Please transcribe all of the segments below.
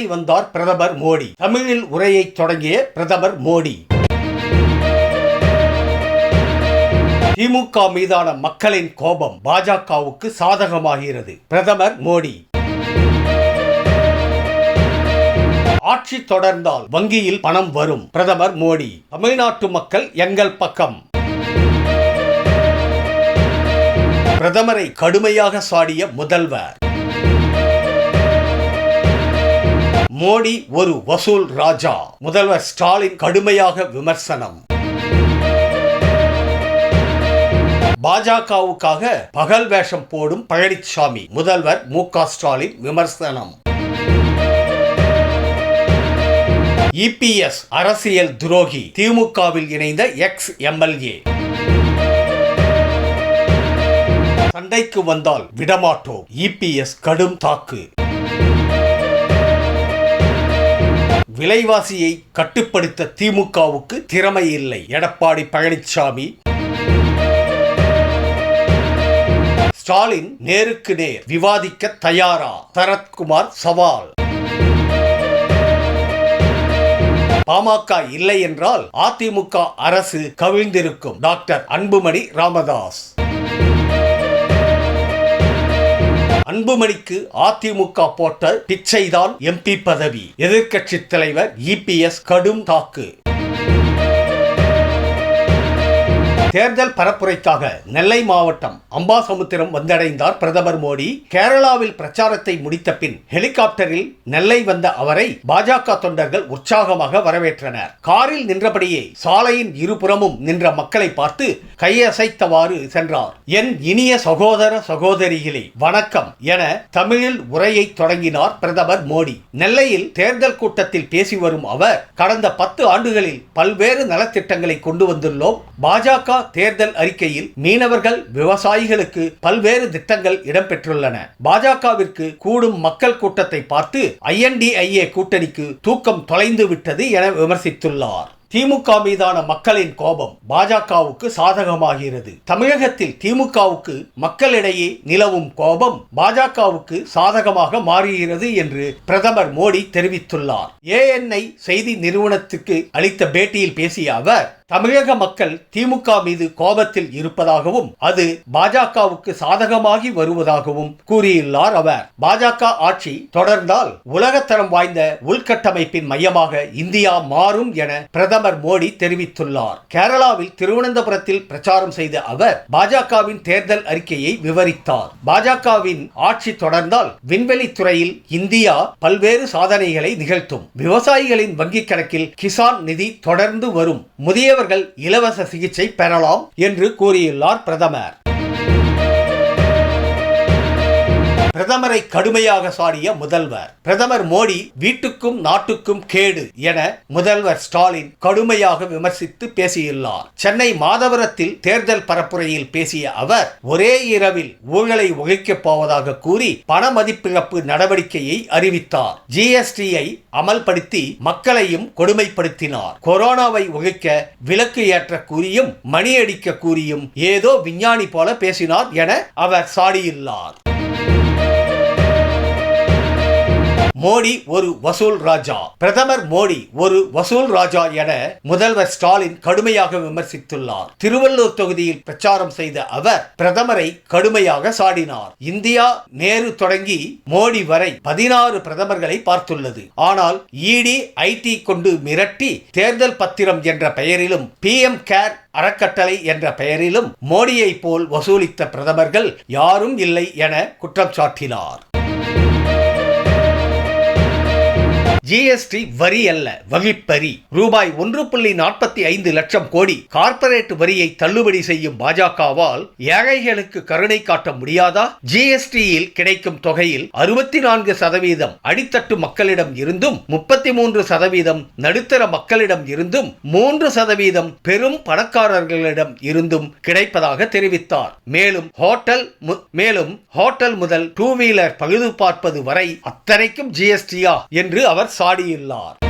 உரை வந்தார் பிரதமர் மோடி. தமிழில் உரையை தொடங்கிய பிரதமர் மோடி. திமுக மீதான மக்களின் கோபம் பாஜகவுக்கு சாதகமாகிறது. பிரதமர் மோடி. ஆட்சி தொடர்ந்தால் வங்கியில் பணம் வரும். பிரதமர் மோடி. தமிழ்நாட்டு மக்கள் எங்கள் பக்கம். பிரதமரை கடுமையாக சாடிய முதல்வர். மோடி ஒரு வசூல் ராஜா. முதல்வர் ஸ்டாலின் கடுமையாக விமர்சனம். பாஜகவுக்காக பகல் வேஷம் போடும் பழனிசாமி முதல்வர் மு ஸ்டாலின் விமர்சனம். இபிஎஸ் அரசியல் துரோகி திமுகவில் இணைந்த எக்ஸ் எம்எல்ஏ சண்டைக்கு வந்தால் விடமாட்டோம். இபிஎஸ் கடும் தாக்கு. விலைவாசியை கட்டுப்படுத்த திமுகவுக்கு திறமை இல்லை. எடப்பாடி பழனிசாமி ஸ்டாலின் நேருக்கு நேர் விவாதிக்க தயாரா? சரத்குமார் சவால். பாமக இல்லை என்றால் அதிமுக அரசு கவிழ்ந்திருக்கும். டாக்டர் அன்புமணி ராமதாஸ். அன்புமணிக்கு அதிமுக போட்ட பிச்சைதான் எம்பி பதவி. எதிர்க்கட்சி தலைவர் இபிஎஸ் கடும் தாக்கு. தேர்தல் பரப்புரைக்காக நெல்லை மாவட்டம் அம்பாசமுத்திரம் வந்தடைந்தார் பிரதமர் மோடி. கேரளாவில் பிரச்சாரத்தை முடித்த பின் ஹெலிகாப்டரில் நெல்லை வந்த அவரை பாஜக தொண்டர்கள் உற்சாகமாக வரவேற்றனர். காரில் நின்றபடியே சாலையின் இருபுறமும் நின்ற மக்களை பார்த்து கையசைத்தவாறு சென்றார். என் இனிய சகோதர சகோதரிகளே வணக்கம் என தமிழில் உரையை தொடங்கினார் பிரதமர் மோடி. நெல்லையில் தேர்தல் கூட்டத்தில் பேசி வரும் அவர் கடந்த பத்து ஆண்டுகளில் பல்வேறு நலத்திட்டங்களை கொண்டு வந்துள்ளோம். பாஜக தேர்தல் அறிக்கையில் மீனவர்கள் விவசாயிகளுக்கு பல்வேறு திட்டங்கள் இடம்பெற்றுள்ளன. பாஜகவிற்கு கூடும் மக்கள் கூட்டத்தை பார்த்து ஐஎன்டிஐஏ கூட்டணிக்கு தூக்கம் தொலைந்து விட்டது என விமர்சித்துள்ளார். திமுக மீதான மக்களின் கோபம் பாஜகவுக்கு சாதகமாகிறது. தமிழகத்தில் திமுகவுக்கு மக்களிடையே நிலவும் கோபம் பாஜகவுக்கு சாதகமாக மாறுகிறது என்று பிரதமர் மோடி தெரிவித்துள்ளார். ஏஎன்ஐ செய்தி நிறுவனத்துக்கு அளித்த பேட்டியில் பேசிய அவர் தமிழக மக்கள் திமுக மீது கோபத்தில் இருப்பதாகவும் அது பாஜகவுக்கு சாதகமாகி வருவதாகவும் கூறியுள்ளார் அவர். பாஜக ஆட்சி தொடர்ந்தால் உலகத்தரம் வாய்ந்த உள்கட்டமைப்பின் மையமாக இந்தியா மாறும் என பிரதமர் மோடி தெரிவித்துள்ளார். கேரளாவில் திருவனந்தபுரத்தில் பிரச்சாரம் செய்த அவர் பாஜகவின் தேர்தல் அறிக்கையை விவரித்தார். பாஜகவின் ஆட்சி தொடர்ந்தால் விண்வெளி துறையில் இந்தியா பல்வேறு சாதனைகளை நிகழ்த்தும். விவசாயிகளின் வங்கிக் கணக்கில் கிசான் நிதி தொடர்ந்து வரும். முதியவர்கள் இலவச சிகிச்சை பெறலாம் என்று கூறியுள்ளார் பிரதமர். பிரதமரை கடுமையாக சாடிய முதல்வர். பிரதமர் மோடி வீட்டுக்கும் நாட்டுக்கும் கேடு என முதல்வர் ஸ்டாலின் கடுமையாக விமர்சித்து பேசியுள்ளார். சென்னை மாதவரத்தில் தேர்தல் பரப்புரையில் பேசிய அவர் ஒரே இரவில் ஊழலை ஒழிக்கப் போவதாக கூறி பண மதிப்பிழப்பு நடவடிக்கையை அறிவித்தார். ஜிஎஸ்டியை அமல்படுத்தி மக்களையும் கொடுமைப்படுத்தினார். கொரோனாவை ஒழிக்க விலக்கு ஏற்ற கூறியும் மணியடிக்க கூறியும் ஏதோ விஞ்ஞானி போல பேசினார் என அவர் சாடியுள்ளார். மோடி ஒரு வசூல் ராஜா. பிரதமர் மோடி ஒரு வசூல் ராஜா என முதல்வர் ஸ்டாலின் கடுமையாக விமர்சித்துள்ளார். திருவள்ளூர் தொகுதியில் பிரச்சாரம் செய்த அவர் பிரதமரை கடுமையாக சாடினார். இந்தியா நேரு தொடங்கி மோடி வரை பதினாறு பிரதமர்களை பார்த்துள்ளது. ஆனால் இடி ஐடி கொண்டு மிரட்டி தேர்தல் பத்திரம் என்ற பெயரிலும் பி எம் கேர் அறக்கட்டளை என்ற பெயரிலும் மோடியை போல் வசூலித்த பிரதமர்கள் யாரும் இல்லை என குற்றம் சாட்டினார். ஜிஎஸ்டி வரி அல்ல வகிப்பரி ரூபாய் ஒன்று புள்ளி நாற்பத்தி ஐந்து லட்சம் கோடி. கார்ப்பரேட் வரியை தள்ளுபடி செய்யும் பாஜகவால் ஏழைகளுக்கு கருணை காட்ட முடியாதா? ஜிஎஸ்டியில் கிடைக்கும் தொகையில் அறுபத்தி நான்கு சதவீதம் அடித்தட்டு மக்களிடம் இருந்தும் முப்பத்தி மூன்று சதவீதம் நடுத்தர மக்களிடம் இருந்தும் மூன்று சதவீதம் பெரும் பணக்காரர்களிடம் இருந்தும் கிடைப்பதாக தெரிவித்தார். மேலும் ஹோட்டல் மேலும் ஹோட்டல் முதல் டூ வீலர் பழுது பார்ப்பது வரை அத்தனைக்கும் ஜிஎஸ்டியா? என்று அவர் சாடியுள்ளார்.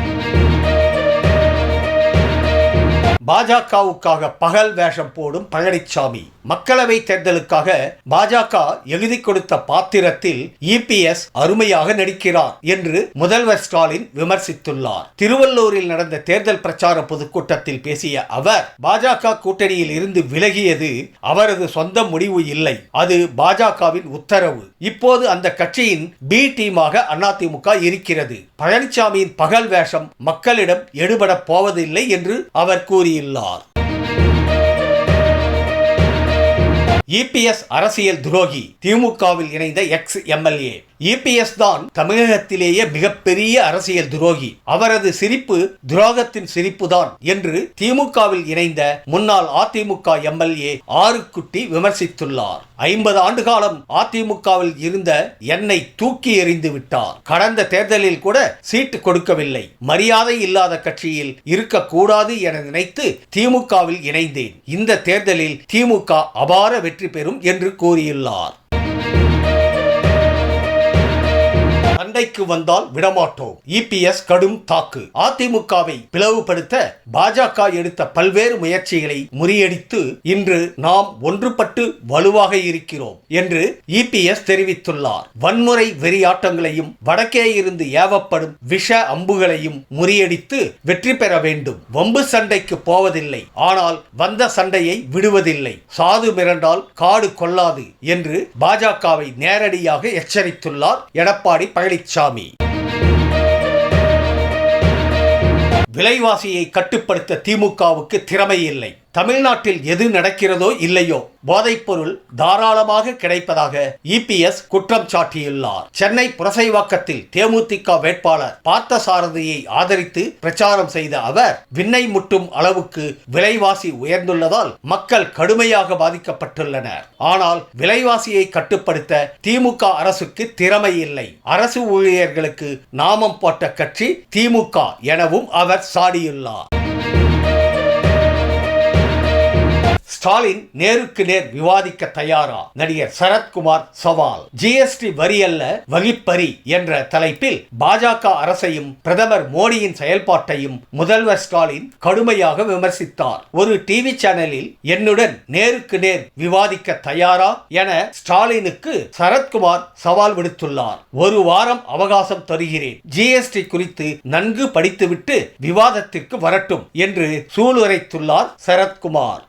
பாஜகவுக்காக பகல் வேஷம் போடும் பழனிசாமி மக்களவை தேர்தலுக்காக பாஜக எழுதி கொடுத்த பாத்திரத்தில் இபிஎஸ் அருமையாக நடிக்கிறார் என்று முதல்வர் ஸ்டாலின் விமர்சித்துள்ளார். திருவள்ளூரில் நடந்த தேர்தல் பிரச்சார பொதுக்கூட்டத்தில் பேசிய அவர் பாஜக கூட்டணியில் இருந்து விலகியது அவரது சொந்த முடிவு இல்லை. அது பாஜகவின் உத்தரவு. இப்போது அந்த கட்சியின் பி டீமாக அதிமுக இருக்கிறது. பழனிசாமியின் பகல் வேஷம் மக்களிடம் எடுபட போவதில்லை என்று அவர் கூறியுள்ளார். இபிஎஸ் அரசியல் துரோகி திமுகவில் இணைந்த எக்ஸ் எம்எல்ஏ இபிஎஸ் தான் தமிழகத்திலேயே மிகப்பெரிய அரசியல் துரோகி. அவரது சிரிப்பு துரோகத்தின் சிரிப்புதான் என்று திமுகவில் இணைந்த முன்னாள் அதிமுக எம்எல்ஏ ஆறுக்குட்டி விமர்சித்துள்ளார். ஐம்பது ஆண்டு காலம் அதிமுகவில் இருந்த என்னை தூக்கி எறிந்து விட்டார். கடந்த தேர்தலில் கூட சீட்டு கொடுக்கவில்லை. மரியாதை இல்லாத கட்சியில் இருக்கக்கூடாது என நினைத்து திமுகவில் இணைந்தேன். இந்த தேர்தலில் திமுக அபார வெற்றி பெறும் என்று கூறியுள்ளார். சண்டைக்கு வந்தால் விடமாட்டோம். இபிஎஸ் கடும் தாக்கு. அதிமுகவை பிளவுபடுத்த பாஜக எடுத்த பல்வேறு முயற்சிகளை முறியடித்து இன்று நாம் ஒன்றுபட்டு வலுவாக இருக்கிறோம் என்று இபிஎஸ் தெரிவித்துள்ளார். வன்முறை வெறியாட்டங்களையும் வடக்கே இருந்து ஏவப்படும் விஷ அம்புகளையும் முறியடித்து வெற்றி பெற வேண்டும். வம்பு சண்டைக்கு போவதில்லை. ஆனால் வந்த சண்டையை விடுவதில்லை. சாது மிரண்டால் காடு கொள்ளாது என்று பாஜகவை நேரடியாக எச்சரித்துள்ளார் எடப்பாடி பழனிசாமி விலைவாசியை கட்டுப்படுத்த திமுகவுக்கு திறமை இல்லை தமிழ்நாட்டில் எது நடக்கிறதோ இல்லையோ போதைப்பொருள் தாராளமாக கிடைப்பதாக இபிஎஸ் குற்றம் சாட்டியுள்ளார். சென்னை புரசைவாக்கத்தில் தேமுதிக வேட்பாளர் பார்த்தசாரதியை ஆதரித்து பிரச்சாரம் செய்த அவர் விண்ணை முட்டும் அளவுக்கு விலைவாசி உயர்ந்துள்ளதால் மக்கள் கடுமையாக பாதிக்கப்பட்டுள்ளனர். ஆனால் விலைவாசியை கட்டுப்படுத்த திமுக அரசுக்கு திறமை இல்லை. அரசு ஊழியர்களுக்கு நாமம் போட்ட கட்சி திமுக எனவும் அவர் சாடியுள்ளார். ஸ்டாலின் நேருக்கு நேர் விவாதிக்க தயாரா? நடிகர் சரத்குமார் சவால். ஜிஎஸ்டி வரி அல்ல வகிப்பரி என்ற தலைப்பில் பாஜக அரசையும் பிரதமர் மோடியின் செயல்பாட்டையும் முதல்வர் ஸ்டாலின் கடுமையாக விமர்சித்தார். ஒரு டிவி சேனலில் என்னுடன் நேருக்கு நேர் விவாதிக்க தயாரா என ஸ்டாலினுக்கு சரத்குமார் சவால் விடுத்துள்ளார். ஒரு வாரம் அவகாசம் தருகிறேன். ஜிஎஸ்டி குறித்து நன்கு படித்துவிட்டு விவாதத்திற்கு வரட்டும் என்று சூளுரைத்துள்ளார் சரத்குமார்.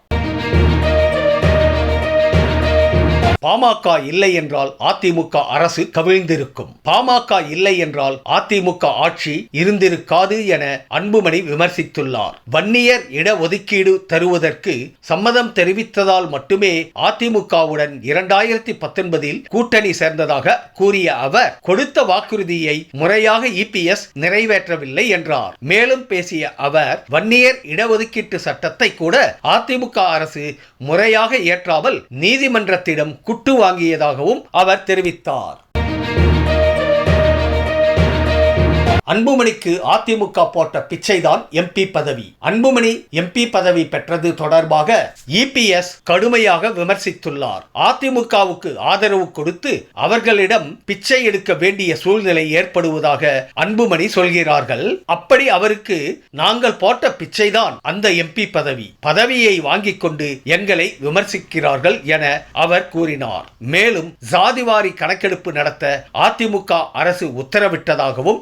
பாமக இல்லை என்றால் அதிமுக அரசு கவிழ்ந்திருக்கும். பாமக இல்லை என்றால் அதிமுக ஆட்சி இருந்திருக்காது என அன்புமணி விமர்சித்துள்ளார். வன்னியர் இடஒதுக்கீடு தருவதற்கு சம்மதம் தெரிவித்ததால் மட்டுமே அதிமுகவுடன் இரண்டாயிரத்தி பத்தொன்பதில் கூட்டணி சேர்ந்ததாக கூறிய அவர் கொடுத்த வாக்குறுதியை முறையாக இபிஎஸ் நிறைவேற்றவில்லை என்றார். மேலும் பேசிய அவர் வன்னியர் இடஒதுக்கீட்டு சட்டத்தை கூட அதிமுக அரசு முறையாக ஏற்றாமல் நீதிமன்றத்திடம் குட்டு வாங்கியதாகவும் அவர் தெரிவித்தார். அன்புமணிக்கு அதிமுக போட்ட பிச்சைதான் எம்பி பதவி. அன்புமணி எம்பி பதவி பெற்றது தொடர்பாக இபிஎஸ் கடுமையாக விமர்சித்துள்ளார். அதிமுகவுக்கு ஆதரவு கொடுத்து அவர்களிடம் பிச்சை எடுக்க வேண்டிய சூழ்நிலை ஏற்படுவதாக அன்புமணி சொல்கிறார்கள். அப்படி அவருக்கு நாங்கள் போட்ட பிச்சைதான் அந்த எம்பி பதவி. பதவியை வாங்கிக் கொண்டு எங்களை விமர்சிக்கிறார்கள் என அவர் கூறினார். மேலும் ஜாதிவாரி கணக்கெடுப்பு நடத்த அதிமுக அரசு உத்தரவிட்டதாகவும்